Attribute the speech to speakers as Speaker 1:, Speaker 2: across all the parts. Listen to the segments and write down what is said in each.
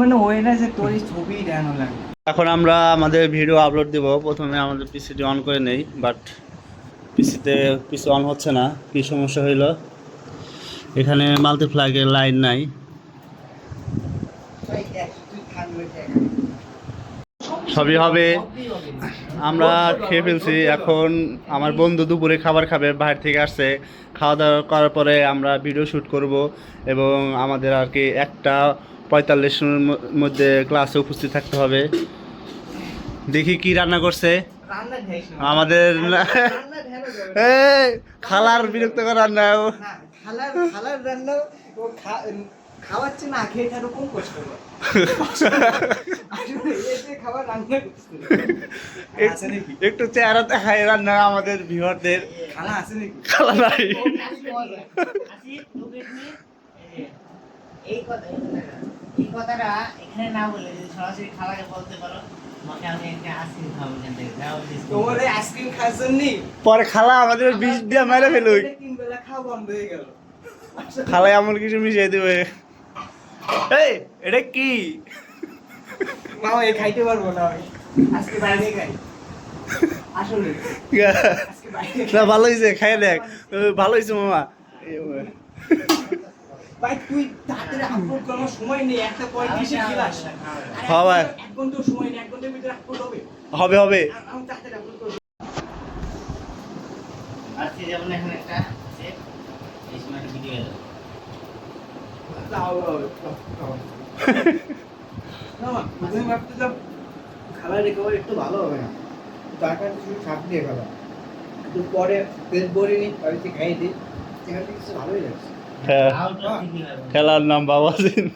Speaker 1: মানে ওই না
Speaker 2: এখন আমরা আমাদের ভিডিও আপলোড দিব। প্রথমে আমাদের পিসিটি অন করে নেই বাট পিসিতে পিসি অন হচ্ছে না। কি সমস্যা হইল? এখানে মাল্টিপ্লাগের লাইন নাই। সবই হবে। আমরা খেয়ে ফেলছি। এখন আমার বন্ধু দুপুরে খাবার খাবে, বাইরে থেকে আসছে। খাওয়া দাওয়া করার পরে আমরা ভিডিও শ্যুট করব এবং আমাদের আর কি একটা পঁয়তাল্লিশ মধ্যে ক্লাসে উপস্থিত থাকতে হবে। দেখি কি রান্না করছে। আমাদের খালার বিরক্ত করার রান্না
Speaker 1: না, খালার খালার রান্না খাওয়াচ্ছে না খেয়ে তার কষ্ট করে
Speaker 2: একটু চেহারা দেখায় রান্না আমাদের ভিউয়ারদের।
Speaker 1: খালা আছে নাকি?
Speaker 2: খালা নাই।
Speaker 3: এই কথা এই কথাটা এখানে না বলে যদি সরাসরি খালাকে বলতে পারো
Speaker 2: খালা আমাদের বিষ দিয়ে মেরে ফেলুই
Speaker 1: তিন বেলা খাওয়া বন্ধ হয়ে গেল।
Speaker 2: খালায় এমন কিছু মিশিয়ে দেবে। এই এটা কি?
Speaker 1: মামা এ খাইতে পারব না আমি আজকে বাইরে খাই। আসলে।
Speaker 2: না ভালো হয়েছে খাই দেখ। ভালো হয়েছে মামা।
Speaker 1: ভাই তুই তাড়াতাড়ি আপলোড করার সময় নেই একটা পঁয়ত্রিশে ক্লাস
Speaker 2: হ্যাঁ ভাই।
Speaker 1: এক ঘণ্টার সময় নেই এক ঘণ্টার ভিতরে আপলোড হবে।
Speaker 2: হবে হবে।
Speaker 1: আমি তাড়াতাড়ি আপলোড করব।
Speaker 3: আজকে যেমন এখানে একটা আছে এই সময় একটা ভিডিও এলো
Speaker 1: দাও, দাও, দাও, দাও। না, মা, আমি ভাবতেছিলাম খাবার রিকভারি একটু ভালো হবে না তার কারণে শুধু সাপ দিয়ে খাবার কিন্তু পরে পেট ভরিনি বাড়িতে খাইয়ে দিই এখান থেকে কিছু ভালোই লাগছে
Speaker 3: আউটটা ঠিকই হবে
Speaker 2: খেলার নাম বাবা সিন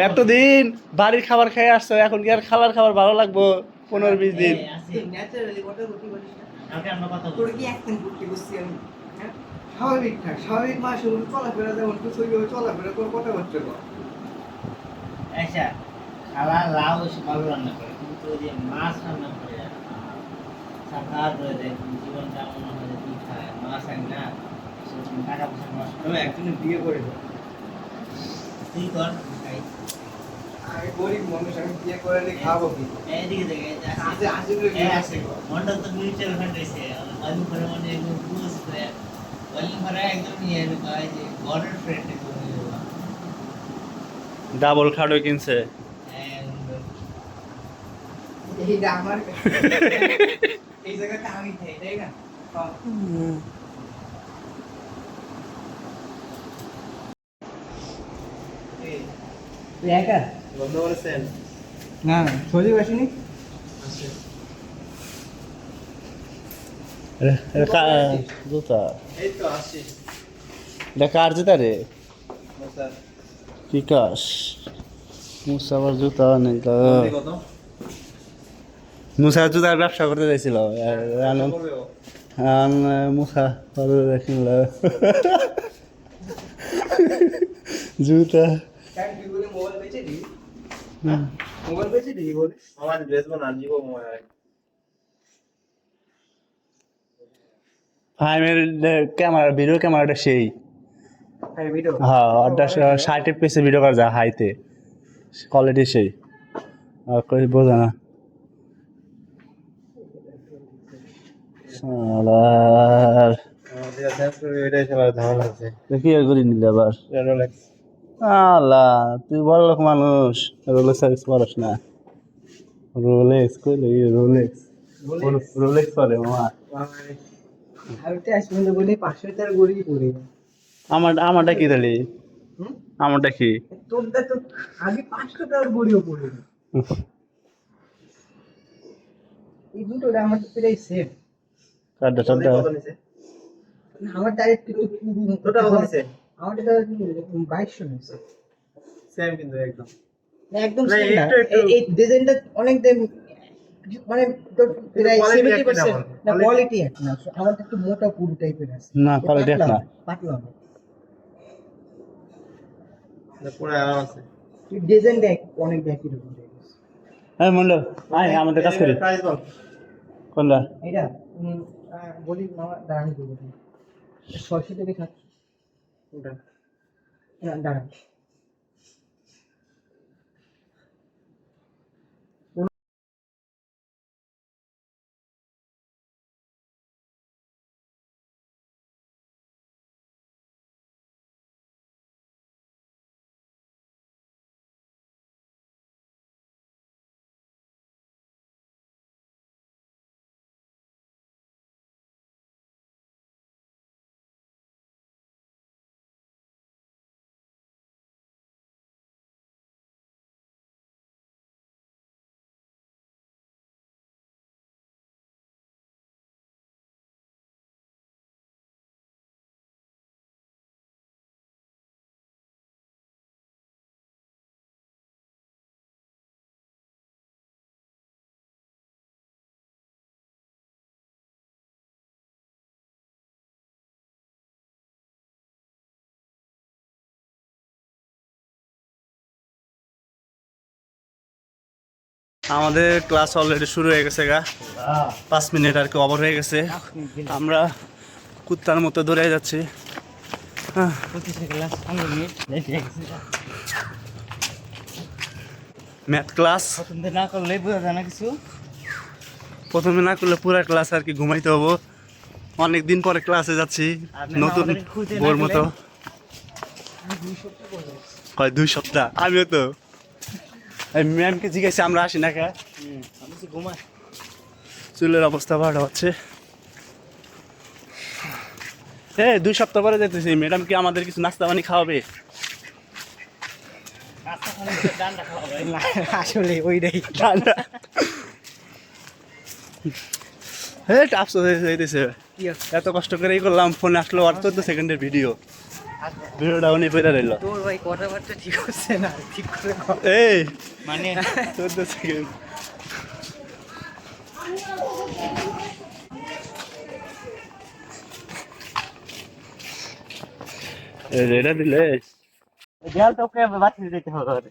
Speaker 2: এতদিন বাড়ির খাবার খেয়ে আসছো এখন কি আর খালার খাবার ভালো লাগবো পনেরো বিশ দিন
Speaker 1: স্বাভাবিক থাক স্বাভাবিক মাস হলো চলাফেরা যেমন তুই ওইভাবে চলাফেরা কর কথাবার্তা কর
Speaker 3: আচ্ছা খালা লাউ এসে ভালো রান্না করে কিন্তু ওই যে মাছ রান্না করে করে দেয় হয় কি খায় মাছ আনি না টাকা পয়সা নষ্ট
Speaker 1: একজনের বিয়ে করে দেবো।
Speaker 3: তুই কর
Speaker 1: আমি গরিব মানুষ আমি বিয়ে করে নিয়ে খাব কি?
Speaker 3: এইদিকে দেখে মন্ডল তো মিউচুয়াল ফান্ড করে মানে একদম বুঝ করে
Speaker 2: ডাবল খাডো কিনছে
Speaker 1: একা
Speaker 4: বন্ধ করেছেন
Speaker 1: না সজীব আসেনি
Speaker 2: জুতা
Speaker 4: এই তো আসছি
Speaker 2: এটা কার জুতা রে বিকাশ মুসা আবার জুতা নেই তো মুসা জুতার ব্যবসা করতে চাইছিল মুসা কিনল জুতা।
Speaker 1: মোবাইল বেচে দিই। মোবাইল বেচে দিই বলে।
Speaker 4: আমার ড্রেস বানা জীবো মোবাইল।
Speaker 2: ফাইমের ক্যামেরা ভিডিও ক্যামেরাটা সেই।
Speaker 1: হ্যাঁ
Speaker 2: হ্যাঁ ওটা ষাট পিসে ভিডিও করা যায় হাইতে। কোয়ালিটি সেই। বোঝা না। কি করি নিলে আবার?
Speaker 4: রোলেক্স
Speaker 2: আল্লাহ তুই বড় লোক মানুষ। রোলেক্স সার্ভিস পারস না। রোলেক্স কইলে রোলেক্স রোলেক্স করে মামা আমার আমারটা কি তাহলে? আমারটা কি?
Speaker 1: তোরটা তো আগে পাঁচশো টাকার গড়িও পড়ে এই দুটো আমার তো প্রায় সেম
Speaker 2: কারটা চারটা।
Speaker 1: আমার ডাইরেক্ট
Speaker 4: কত নিছে?
Speaker 1: আমার এটা বাইশশো
Speaker 4: সেম কিন্তু একদম।
Speaker 1: একদম
Speaker 4: না,
Speaker 1: same না।
Speaker 4: একটু- একটু-
Speaker 1: এই- ডিজাইনটা অনেক মানে প্রায় সেভেন্টি পার্সেন্ট না কোয়ালিটি এক না আমার একটু মোটা পুরু টাইপের আছে।
Speaker 2: না,
Speaker 1: এ
Speaker 2: এক না।
Speaker 1: পাতলা হবে।
Speaker 4: পুরো আরাম আছে।
Speaker 1: ডিজাইন দেখ অনেক দেখি রকম
Speaker 2: হ্যাঁ মন্ডল আয় আমাদের কাজ করি। কোনটা?
Speaker 1: এটা উম, বলি মামা দাঁড়ানি করব ছয়শো থেকে সাতশো দাঁড়ান।
Speaker 2: আমাদের ক্লাস অলরেডি শুরু হয়ে গেছে গা। পাঁচ মিনিট আর কি ওভার হয়ে গেছে। আমরা কুত্তার মতো দৌড়ে যাচ্ছি। ম্যাথ ক্লাস
Speaker 3: না করলে বোঝা যায় না কিছু।
Speaker 2: প্রথমে না করলে পুরো ক্লাস আর কি ঘুমাইতে হব। অনেক দিন পরে ক্লাসে যাচ্ছি। নতুন বোর মতো। কয় দুই সপ্তাহ? আমিও তো। ম্যামকে জিজ্ঞাসা আমরা আসি না কে?
Speaker 3: আমি তো ঘুমা
Speaker 2: চুলের অবস্থা ভালো হচ্ছে এ দুই সপ্তাহ পরে যেতেছি ম্যাডাম কি আমাদের কিছু নাস্তা পানি খাওয়াবে?
Speaker 1: আসলে ওইটাই
Speaker 2: হ্যাঁ আফসোস হয়ে যাইতেছে। এত কষ্ট করেই করলাম ফোনে আসলো আর চোদ্দ সেকেন্ডের ভিডিও। ভিডিওটা উনি পেরে রইল
Speaker 1: তোর ভাই কথাবার্তা ঠিক হচ্ছে না ঠিক করে
Speaker 2: এই
Speaker 3: মানে
Speaker 2: চোদ্দ সেকেন্ড রেডা দিলে?
Speaker 3: দেয়াল তো ওকে বাতিল দিতে হবে।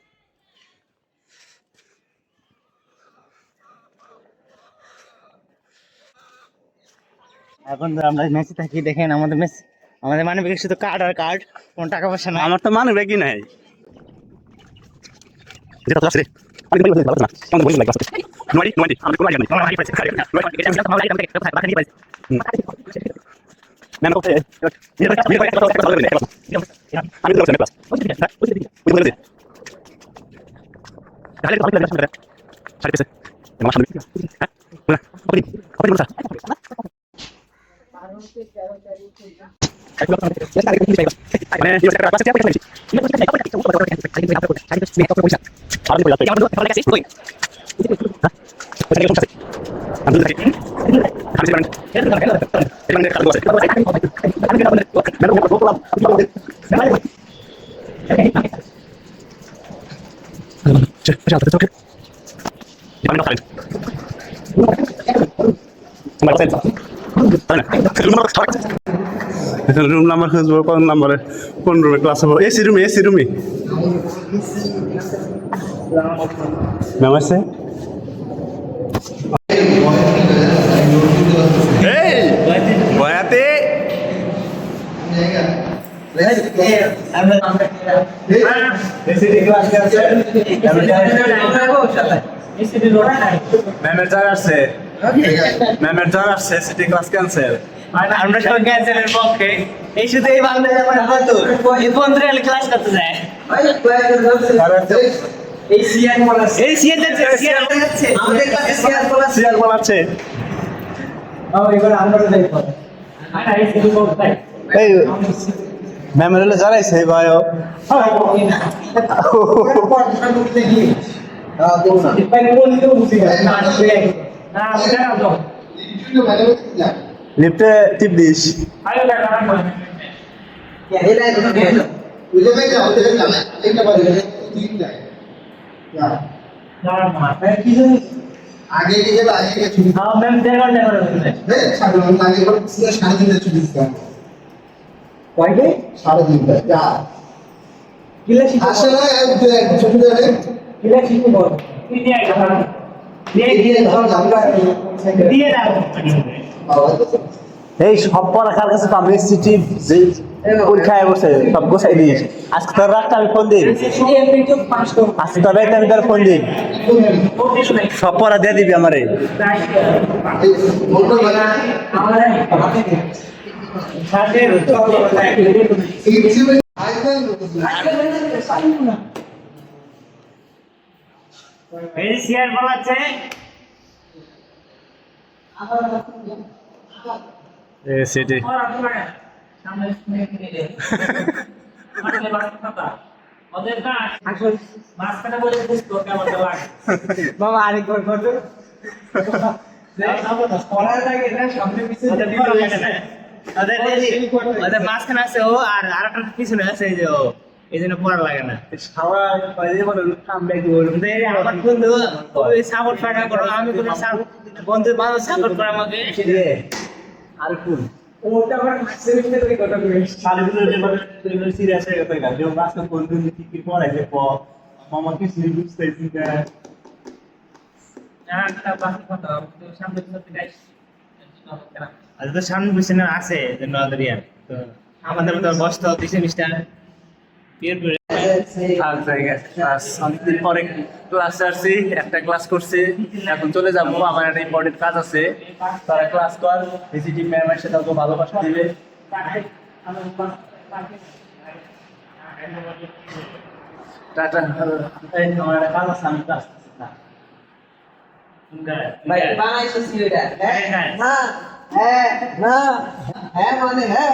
Speaker 3: এখন তো আমরা মেসে থাকি দেখেন? আমাদের মেস আমাদের মানে শুধু কার্ড আর কার্ড কোনো টাকা পয়সা না
Speaker 2: আমার তো মানে কি নাই। de todas partes, a irnos de todas partes, vamos a irnos de todas partes, no no hay, vamos a no hay no hay, no hay no hay, no hay no hay, no hay no hay, no hay no hay, no hay no hay, no hay no hay, no hay no hay, no hay no hay, no hay no hay, no hay no hay no hay no hay no hay no hay no hay
Speaker 1: Sembari
Speaker 2: room number খুঁজবো কোন নাম্বারে কোন রুমে class হব AC রুমে AC রুমে ma'am আছে বয়াতে ম্যামের জ্বর আসছে ম্যামের জ্বর আসছে সিটি ক্লাস ক্যান্সেল
Speaker 3: আমরা সবাই ক্যান্সেলের পক্ষে। এই শুধু এই বাংলা আমার হতো এই বন্ধুরা ক্লাস করতে যায়।
Speaker 1: এই সিয়ার বলা
Speaker 3: এই সিএন যাচ্ছে সিএন যাচ্ছে
Speaker 1: আমাদের কাছে সিয়ার বলা
Speaker 2: সিয়ার বলাচ্ছে
Speaker 1: এবার আমরা যাই পরে
Speaker 2: এই ম্যামের হলে জ্বর আইছে গয় লিফটে টিপ দিস
Speaker 5: আগে গিয়ে আগে গিয়ে ছুটি হ্যাঁ সাড়ে আগে করে সাড়ে তিনটা ছুটি দিতাম
Speaker 1: কয়কে
Speaker 5: সাড়ে তিনটা যা
Speaker 1: কিলা শিখো
Speaker 5: আসলে ছুটি দেবে
Speaker 1: কিলা শিখো বল দিয়ে
Speaker 3: দাও
Speaker 2: এই সব পড়াখার কাছে? তো আমি সিটি যে পরীক্ষায় বসে সব গোছাই দিস আজকে তোর রাতটা আমি ফোন দিই। আজকে তোর রাতে আমি তোর ফোন দিই। সব পড়া দিয়ে দিবি আমারে।
Speaker 3: এই পালাচ্ছে।
Speaker 2: A city.
Speaker 1: বাবা পিছনে
Speaker 3: ওদের ওদের মাঝখানে আছে ও আর আরেকটা পিছনে আছে যে ও। এই জন্য পড়া লাগে না। ওদের আমার বন্ধু ওই সাপোর্ট ফাঁকা করো আমি কোনো বন্ধু সাপোর্ট করে আমাকে।
Speaker 2: আর কোন?
Speaker 1: ওটা আবার সেমিস্টারে কথা কই
Speaker 2: সারিগুলো যেভাবে সিরিয়াস হয়ে গেছে যে আজকে কোন দিন কি কি পড়াইছে প মামা কি সিরি বুঝতেছি না।
Speaker 3: আর তো সামনে পিছনে আছে যে নদরিয়া। তো আমাদের মতো বসতে দুই সেমিস্টার বিয়ের পরে
Speaker 2: ক্লাস অনেকদিন পরে ক্লাসে আসছি একটা ক্লাস করছি। এখন চলে যাব আমার একটা ইম্পর্টেন্ট কাজ আছে। তারা ক্লাস কর ভিজিটিং ম্যামের সাথে তো ভালোবাসা দিবে। টাটা। আমার একটা কাজ আছে আমি ক্লাস
Speaker 1: ভাই বানাইছো হ্যাঁ হ্যাঁ। হ্যাঁ মানে হ্যাঁ।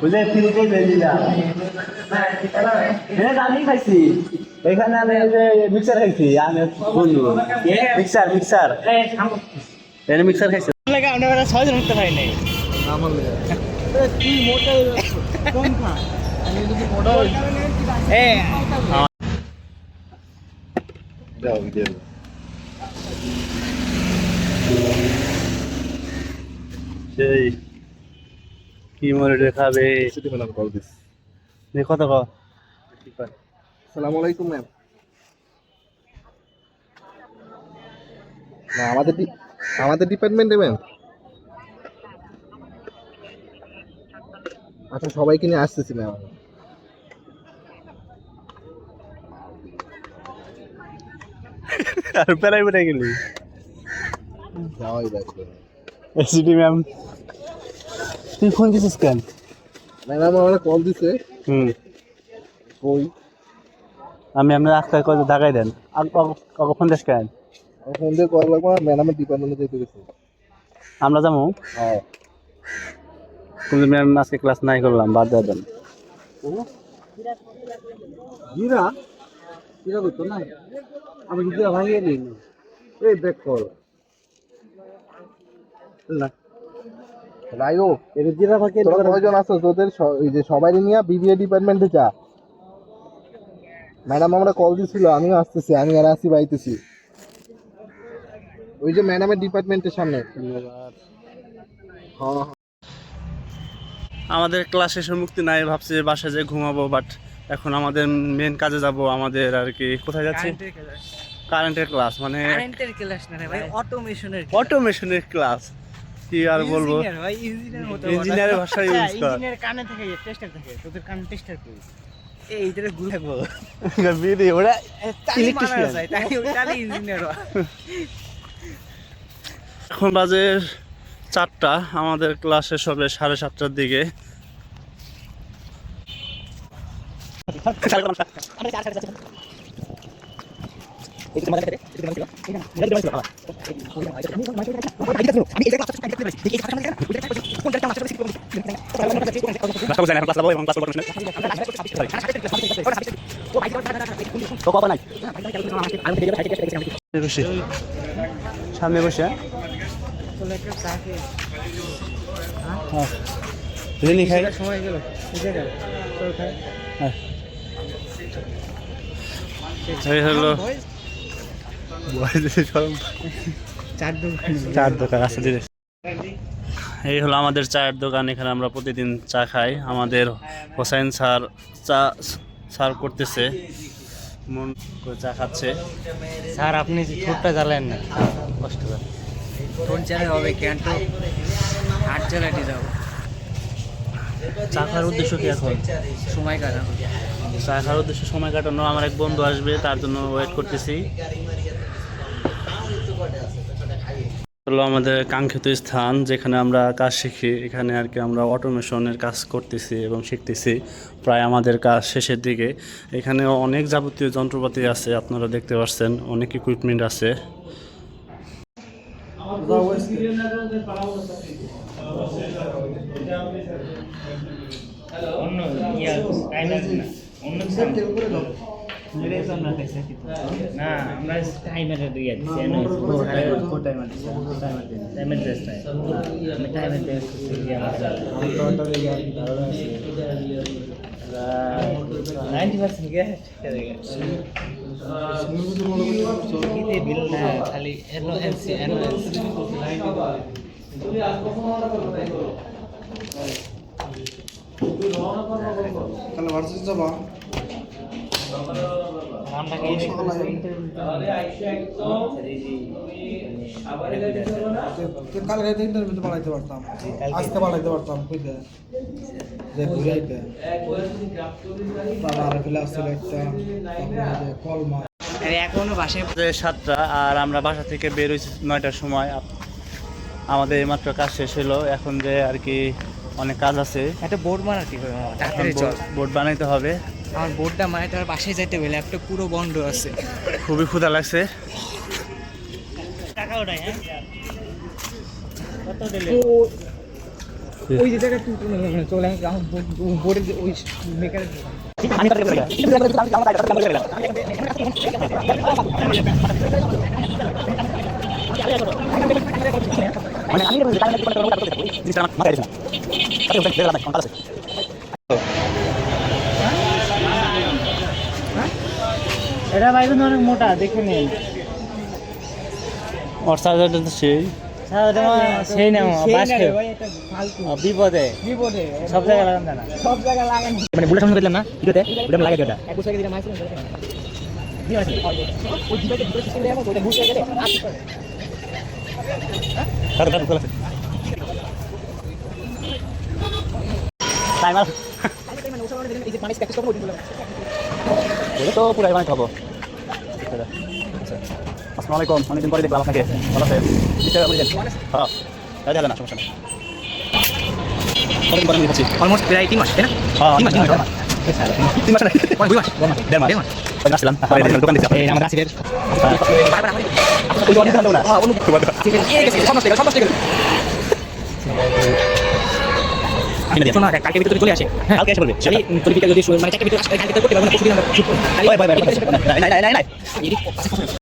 Speaker 2: বুঝলে ফিলিপে দিলাম হ্যাঁ আমি খাইছি এখানে আমি এই যে মিক্সার খাইছি আমি বন্ধু মিক্সার মিক্সার এখানে মিক্সার খাইছি
Speaker 3: আমরা ছয় জন উঠতে পারি নাই এ
Speaker 2: সেই কি মরে দেখাবে? কত ক
Speaker 4: আসসালামু আলাইকুম ম্যাম না আমাদের আমাদের ডিপার্টমেন্টে ম্যাম আচ্ছা সবাইকে নিয়ে আসতেছি ম্যাম
Speaker 2: আর প্যারাই বেড়ে গেলি?
Speaker 4: যাওয়াই লাগবে
Speaker 2: এসিডি ম্যাম তুই ফোন দিছিস কেন?
Speaker 4: ম্যাম আমরা কল দিছে।
Speaker 2: হুম।
Speaker 4: ওই
Speaker 2: আমি আপনার রাস্তায় কত ঢাকাই দেন। আর ফোন দিস কেন?
Speaker 4: ফোন দিয়ে কল লাগবো ম্যাডামের ডিপার্টমেন্টে যেতে গেছে।
Speaker 2: আমরা যাব?
Speaker 4: হ্যাঁ।
Speaker 2: কিন্তু ম্যাম আজকে ক্লাস নাই করলাম বাদ দিয়ে দেন।
Speaker 4: জিরা জিরা করতো না? আমি জিরা ভাঙিয়ে দিই এই দেখ কল।
Speaker 2: না।
Speaker 4: রায়ো তোরা কয়জন আছো? তোদের যে সবাই নিয়ে বিবিএ ডিপার্টমেন্টে যা। ম্যাডাম আমরা কল দিছিল আমিও আসতেছি আমি আর আসি বাইতেছি ওই যে ম্যাডামের ডিপার্টমেন্টের সামনে। হ্যাঁ
Speaker 2: আমাদের ক্লাস শেষে মুক্তি নাই ভাবছি যে বাসায় যে ঘুমাবো বাট এখন আমাদের মেন কাজে যাব আমাদের আর কি কোথায় যাচ্ছি? কারেন্টের ক্লাস মানে
Speaker 1: কারেন্টের ক্লাস না ভাই অটোমেশনের
Speaker 2: অটোমেশনের ক্লাস কি আর বলব? ইঞ্জিনিয়ারের ভাষা ইউজ কর
Speaker 3: ইঞ্জিনিয়ার কানে থেকে টেস্টার থাকে তোদের কানে টেস্টার করি
Speaker 1: এই ইটারে থাকব।
Speaker 2: বিদি ওরা
Speaker 1: তালি তাই তালি ইঞ্জিনিয়ার
Speaker 2: এখন বাজে চারটা আমাদের ক্লাস সবে সাড়ে সাতটার দিকে। সামনে বসে। হ্যাঁ। খাই।
Speaker 1: সময়
Speaker 2: হ্যাঁ হলো
Speaker 3: চার দোকান
Speaker 2: চার দোকান আছে ধীরে এই হলো আমাদের চায়ের দোকান এখানে আমরা প্রতিদিন চা খাই। আমাদের হোসাইন স্যার চা সার করতেছে। মন করে চা খাচ্ছে।
Speaker 3: স্যার আপনি ঠোঁটটা জ্বালেন না কষ্ট করে।
Speaker 1: ঠোঁট চালে হবে কেন তো? হাট চালাটি যাও
Speaker 2: চা খাওয়ার উদ্দেশ্য কি এখন?
Speaker 1: সময় কাটানো
Speaker 2: চা খাওয়ার উদ্দেশ্য সময় কাটানো। আমার এক বন্ধু আসবে তার জন্য ওয়েট করতেছি। হলো আমাদের কাঙ্ক্ষিত স্থান যেখানে আমরা কাজ শিখি। এখানে আর কি আমরা অটোমেশনের কাজ করতেছি এবং শিখতেছি প্রায় আমাদের কাজ শেষের দিকে। এখানে অনেক যাবতীয় যন্ত্রপাতি আছে আপনারা দেখতে পাচ্ছেন। অনেক ইকুইপমেন্ট আছে।
Speaker 3: অন্য না আমরা টাইমের দিয়ে দিচ্ছি টাইমের ড্রেস নাই আমি টাইমের ড্রেস দিয়ে নাইনটি পার্সেন্ট গ্যাস বিল না খালি এনো এনসি এনো এনসি
Speaker 1: তাহলে ভার্সিটি যাবা
Speaker 3: আমরা কি
Speaker 1: কালকে তো ইন্টারভিউ বানাইতে পারতাম আজকে বানাইতে পারতাম কইতে যে ঘুরে আইতে বাবা আর ক্লাস ছিল একটা কলমা
Speaker 3: এখনও বাসায়
Speaker 2: সাতটা আর আমরা বাসা থেকে বের হয়েছি নয়টার সময়। আমাদের এইমাত্র কাজ শেষ হলো। এখন যে আর কি অনেক কাজ আছে।
Speaker 3: একটা বোর্ড বানাতে হবে চল
Speaker 2: বোর্ড বানাইতে হবে।
Speaker 3: আমার বোর্ডটা মানে তার বাসায় যাইতে গেলে একটা পুরো বন্ধ আছে।
Speaker 2: খুবই ক্ষুধা লাগছে।
Speaker 3: টাকা ওটাই হ্যাঁ? কত দিলে? ওই যে জায়গায় টুটু না চলে আমি বোর্ডের ওই মেকারের এটা বাইগুন অনেক মোটা দেখে নিন।
Speaker 2: ওর চার্জারটা তো সেই।
Speaker 3: সেই না বাস বিপদে। বিপদে। সব জায়গায় লাগান না সব জায়গায় লাগান। মানে বুলেট সামনে দিলাম না? ভিডিওতে বুলেট লাগাই ওটা। এক বছর দিলাম
Speaker 2: তো পুরাই বানাইতে আসসালামু আলাইকুম অনেকদিন পরে দেখলাম আপনাকে ভালো আছেন নিশ্চয়ই আপনি জানেন হ্যাঁ তাই যাবে না সমস্যা নেই কতদিন পরে আমি
Speaker 3: অলমোস্ট প্রায় তিন মাস তাই না
Speaker 2: হ্যাঁ
Speaker 3: তিন মাস তিন মাস
Speaker 2: তিন মাস না
Speaker 3: দুই মাস
Speaker 2: দেড় মাস
Speaker 3: দেড় মাস।
Speaker 2: ওই আসছিলাম পরে দেখলাম দোকান দিচ্ছি
Speaker 3: এই আমার রাশিদের
Speaker 2: অনেক দাম দেবো না হ্যাঁ অনুভব করব
Speaker 3: ঠিক আছে এই গেছে সমস্ত গেল সমস্ত গেল
Speaker 2: কিনে দিন
Speaker 3: শোনো না, কালকে ভিতরে চলে আসে হ্যাঁ
Speaker 2: কালকে এসে বলবে
Speaker 3: খালি তোর ভিতরে যদি মানে চাকরি ভিতরে কালকে করতে পারব না পরশুদিন আমরা shoot করব। খালি-
Speaker 2: বাই